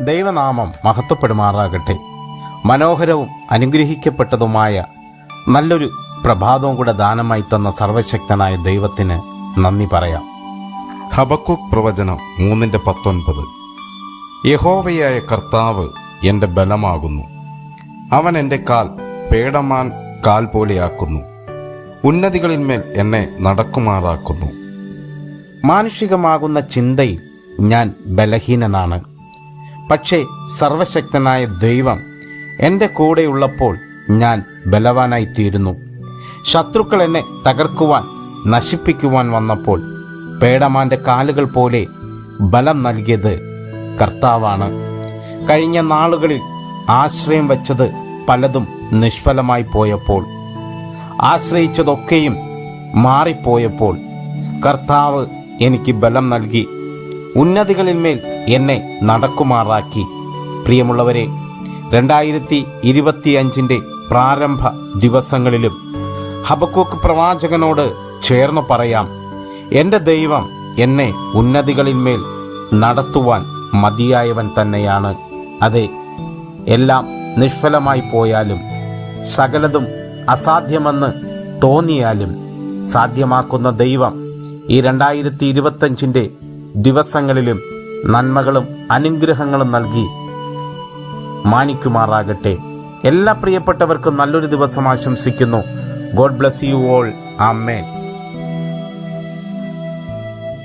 ദൈവനാമം മഹത്വപ്പെടുമാറാകട്ടെ. മനോഹരവും അനുഗ്രഹിക്കപ്പെട്ടതുമായ നല്ലൊരു പ്രഭാതവും കൂടെ ദാനമായി തന്ന സർവശക്തനായ ദൈവത്തിന് നന്ദി പറയാം. ഹബക്കുക് പ്രവചനം മൂന്നിന്റെ പത്തൊൻപത്. യഹോവയായ കർത്താവ് എന്റെ ബലമാകുന്നു. അവൻ എന്റെ കാൽ പേടമാൻ കാൽ പോലെയാക്കുന്നു. ഉന്നതികളിന്മേൽ എന്നെ നടക്കുമാറാക്കുന്നു. മാനുഷികമാകുന്ന ചിന്തയിൽ ഞാൻ ബലഹീനനാണ്. പക്ഷേ സർവശക്തനായ ദൈവം എന്റെ കൂടെയുള്ളപ്പോൾ ഞാൻ ബലവാനായി തീരുന്നു ശത്രുക്കൾ എന്നെ തകർക്കുവാൻ നശിപ്പിക്കുവാൻ വന്നപ്പോൾ പേടമാന്റെ കാലുകൾ പോലെ ബലം നൽകിയത് കർത്താവാണ്. കഴിഞ്ഞ നാളുകളിൽ ആശ്രയം വച്ചത് പലതും നിഷ്ഫലമായി പോയപ്പോൾ ആശ്രയിച്ചതൊക്കെയും മാറിപ്പോയപ്പോൾ കർത്താവ് എനിക്ക് ബലം നൽകി. ഉന്നതികളിന്മേൽ എന്നെ നടക്കുമാറാക്കി. പ്രിയമുള്ളവരെ രണ്ടായിരത്തി ഇരുപത്തിയഞ്ചിന്റെ പ്രാരംഭ ദിവസങ്ങളിലും ഹബക്കൂക്ക് പ്രവാചകനോട് ചേർന്ന് പറയാം എന്റെ ദൈവം എന്നെ ഉന്നതികളിന്മേൽ നടത്തുവാൻ മതിയായവൻ തന്നെയാണ്. അതെ എല്ലാം നിഷ്ഫലമായി പോയാലും സകലതും അസാധ്യമെന്ന് തോന്നിയാലും സാധ്യമാക്കുന്ന ദൈവം ഈ രണ്ടായിരത്തി ഇരുപത്തഞ്ചിന്റെ ദിവസങ്ങളിലും നന്മകളും അനുഗ്രഹങ്ങളും നൽകി മാനിക്കുമാറാകട്ടെ. എല്ലാ പ്രിയപ്പെട്ടവർക്കും നല്ലൊരു ദിവസം ആശംസിക്കുന്നു. God bless you all amen